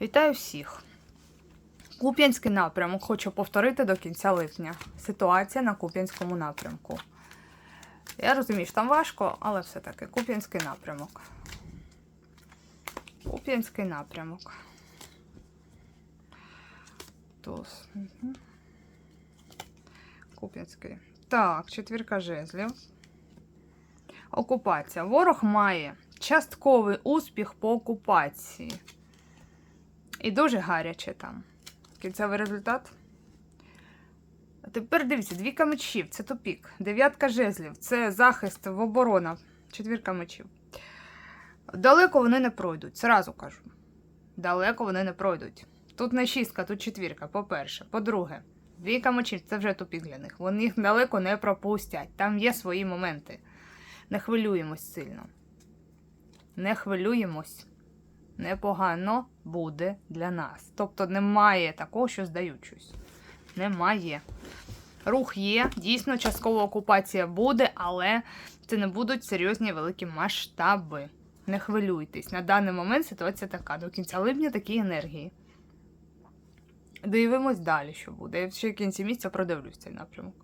Вітаю всіх! Куп'янський напрямок хочу повторити до кінця липня. Ситуація на Куп'янському напрямку. Я розумію, що там важко, але все-таки Куп'янський напрямок. Куп'янський напрямок. Туз. Куп'янський. Так, четвірка жезлів. Окупація. Ворог має частковий успіх по окупації. І дуже гаряче там. Кінцевий результат. Тепер дивіться, двійка мечів це тупік. Дев'ятка жезлів це захист в оборона. Четвірка мечів. Далеко вони не пройдуть, зразу кажу. Далеко вони не пройдуть. Тут не шістка, тут четвірка, по-перше. По-друге, двійка мечів це вже тупік для них. Вони їх далеко не пропустять. Там є свої моменти. Не хвилюємось сильно. Не хвилюємось непогано буде для нас. Тобто немає такого, що здають. Немає. Рух є, дійсно, часткова окупація буде, але це не будуть серйозні великі масштаби. Не хвилюйтесь. На даний момент ситуація така. До кінця липня такі енергії. Дивимось далі, що буде. Я ще в кінці місяця продивлюсь цей напрямок.